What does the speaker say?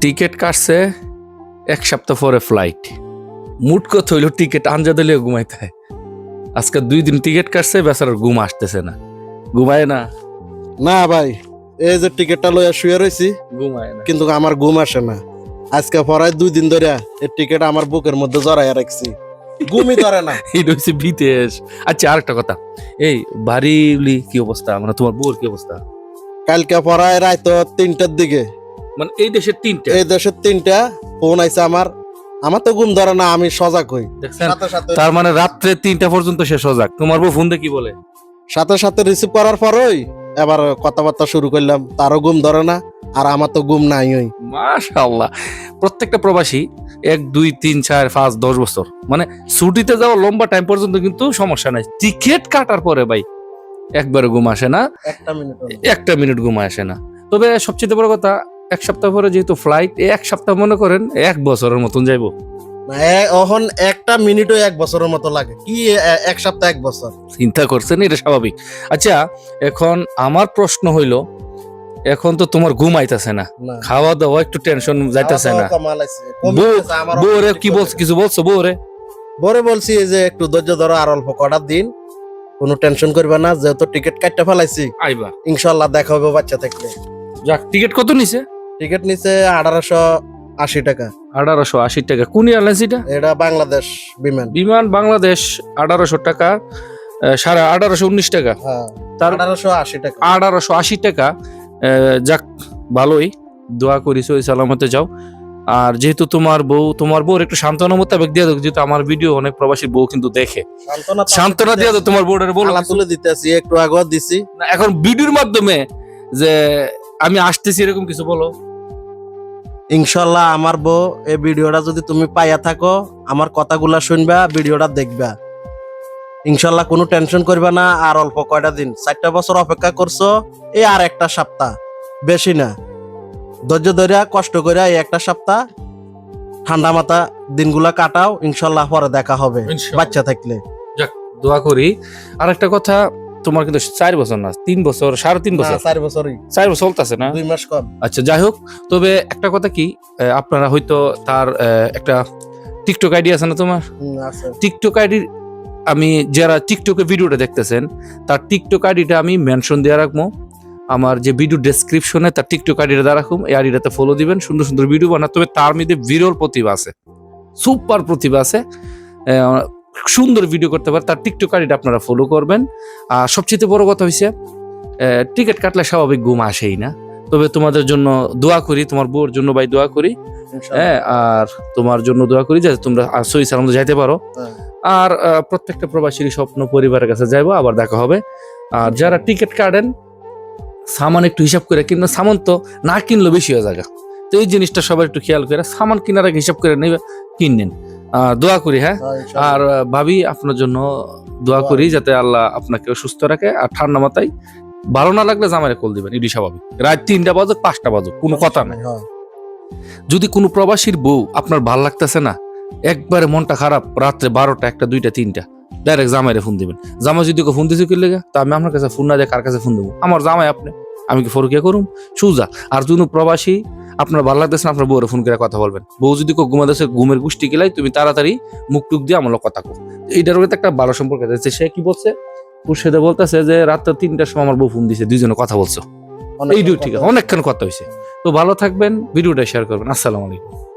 Ticket কাটছে এক সপ্তাহ পরে ফ্লাইট মুট কথা হইল টিকিট আঞ্জা দিলে ঘুমাইতে হয়। আজকে দুই দিন টিকিট কাটছে বেচারার ঘুম আসতেছে না। ঘুমায় না। না ভাই এই যে টিকিটটা লইয়া শুয়ে রয়েছি ঘুমায় না। কিন্তু আমার ঘুম আসে না। আজকে পরায় দুই দিন ধরে এই টিকিট আমার বুকের মধ্যে জড়াইয়া রাখছি। ঘুমই ধরে না। এই রয়েছে বিদেশ। আচ্ছা আরেকটা কথা। এই বাড়িলি কি অবস্থা? মানে তোমার বউর কি অবস্থা? কালকে পরায় রাত তিনটার দিকে। মানে এই দেশের তিনটা। এই দেশের তিনটা ফোন আইছে আমার। আমার তো ঘুম ধরে না আমি সজাগ হই। তার মানে রাত্রে তিনটা পর্যন্ত শেষ সজাগ। তোমার বউ ফোন দিয়ে কি বলে? সাথে সাথে রিসিভ করার পরই এবার কথাবার্তা শুরু করলাম। তারও ঘুম ধরে না আর আমার তো ঘুম নাই ওই। মাশাআল্লাহ। প্রত্যেকটা প্রবাসী এক দুই তিন চার পাঁচ দশ বছর। মানে ছুটিতে যাওয়া লম্বা টাইম পর্যন্ত কিন্তু সমস্যা নাই। টিকিট কাটার পরে ভাই একবারে ঘুম আসে না। একটা মিনিট একটা মিনিট ঘুম আসে না। তবে সবচেয়ে বড় কথা এক সপ্তাহ পরে যেহেতু ফ্লাইট এক সপ্তাহ মনে করেন এক বছরের মতন যাইবো। এখন একটা মিনিটও এক বছরের মতো লাগে। কি এক সপ্তাহ এক বছর? চিন্তা করছেন এটা স্বাভাবিক। আচ্ছা এখন আমার প্রশ্ন হইল এখন তো তোমার ঘুম আইতাছে না। খাওয়া দাওয়া একটু টেনশন যাইতাছে না। বউরে কি বলছো কিছু বলছো বউরে? বরে বলছি যে একটু ধৈর্য ধরো আর অল্প কটা দিন। কোনো টেনশন করবে না যেহেতু টিকিট কাটতে ফেলাইছি আইবা। ইনশাল্লাহ দেখা হবে বাচ্চা থাকলে। যাক টিকিট কত নিছে? টিকিট নিচে আঠারোশো আশি টাকা। আঠারোশো আশি টাকা। কোন এয়ারলাইন্স এটা? এটা বাংলাদেশ বিমান। বিমান বাংলাদেশ আঠারোশো টাকা সাড়ে আঠারোশো উনিশ টাকা। হ্যাঁ তার আঠারোশো আশি টাকা। আঠারোশো আশি টাকা যাক ভালোই। দোয়া করি সই সালামতে যাও। আর যেহেতু তোমার বউ তোমার বউর একটু সান্ত্বনা মোতাবেক দিয়ে দাও যেহেতু আমার ভিডিও অনেক প্রবাসী বউ কিন্তু দেখে। সান্ত্বনা দিয়ে দাও তোমার বউটার বলো। তুলে দিতেছি একটু আগেও দিছি। না, এখন ভিডিওর মাধ্যমে যে আমি আসতেছি এরকম কিছু বলো। ইনশাল্লাহ আমার বউ এই ভিডিওটা যদি তুমি পাইয়া থাকো আমার কথাগুলা শুনবা ভিডিওটা দেখবা। ইনশাল্লাহ কোনো টেনশন করবে না আর অল্প কয়টা দিন। চারটা বছর অপেক্ষা করছ এই আর একটা সপ্তাহ। বেশি না। ধৈর্য ধরিয়া কষ্ট করিয়া এই একটা সপ্তাহ ঠান্ডা মাথা দিনগুলা কাটাও ইনশাল্লাহ পরে দেখা হবে। বাচ্চা থাকলে। দোয়া করি। আর একটা কথা তোমার কিন্তু চার বছর না তিন বছর সাড়ে তিন বছর। চার বছরই। চার বছর চলতেছে না? দুই মাস কম। আচ্ছা যাই হোক তবে একটা কথা কি আপনারা হয়তো তার একটা টিকটক আইডি আছে না তোমার? টিকটক আইডির আমি যারা টিকটকে ভিডিওটা দেখতেছেন তার টিকটক আইডিটা আমি মেনশন দিয়ে রাখব। আমার যে ভিডিও ডেসক্রিপশনে তার টিকটক আইডিটা দিয়ে রাখুম এই আইডিটাতে ফলো দিবেন সুন্দর সুন্দর ভিডিও বানা তবে তার মধ্যে বিরল প্রতিভা আছে। সুপার প্রতিভা আছে। সুন্দর ভিডিও করতে পারে তার টিকটক আইডিটা আপনারা ফলো করবেন। আর সবচেয়ে বড় কথা হয়েছে টিকিট কাটলে স্বাভাবিক ঘুম আসেই না। তবে তোমাদের জন্য দোয়া করি তোমার বউর জন্য ভাই দোয়া করি হ্যাঁ আর তোমার জন্য দোয়া করি যাতে তোমরা সহি সালামত যাইতে পারো। হ্যাঁ। আর প্রত্যেকটা প্রবাসীর স্বপ্ন পরিবারের কাছে যাইবো আবার দেখা হবে। আর যারা টিকিট কাটেন সামান একটু হিসাব করে কিনবেন সামান তো না কিনলেও বেশি হয়ে যাবে। তো এই জিনিসটা সবাই একটু খেয়াল করে সামান কেনার আগে হিসাব করে নেবে কিনেন। দোয়া করি হ্যাঁ? হ্যাঁ, আর ভাবি আপনার জন্য দোয়া করি যাতে আল্লাহ আপনাকে সুস্থ রাখে। আর ঠান্ডা মাথায় ভালো না লাগলে জামারে কল দিবেন এটি স্বাভাবিক রাত তিনটা বাজুক পাঁচটা বাজুক কোনো কথা নাই। হ্যাঁ। যদি কোনো প্রবাসীর বউ আপনার ভালো লাগতেছে না একবারে মনটা খারাপ রাত্রে বারোটা একটা দুইটা তিনটা ডাইরেক্ট জামাইরে ফোন দিবেন। জামাই যদি ফোন দিছে কি লেগে? তা আমি আপনার কাছে ফোন না দিয়ে কার কাছে ফোন দেবো? আমার জামাই আপনি আমি কি ফরকিয়া করুম? সুজা। আর যদি প্রবাসী আপনার ভালো লাগতেছে না আপনার বউরে ফোন করে কথা বলবেন। বউ যদি কেউ ঘুমাতেছে ঘুমের গোষ্ঠী গেলাই তুমি তাড়াতাড়ি মুখ টুক দিয়ে আমার কথা কো এইটার মধ্যে একটা ভালো সম্পর্ক আছে। সে কি বলছে? খুরশেদে বলতেছে যে রাত্রে তিনটার সময় আমার বউ ফোন দিছে দুইজনে কথা বলছো। এই ঠিক আছে অনেকক্ষণ কথা হয়েছে তো ভালো থাকবেন ভিডিওটা শেয়ার করবেন। আসসালামু আলাইকুম।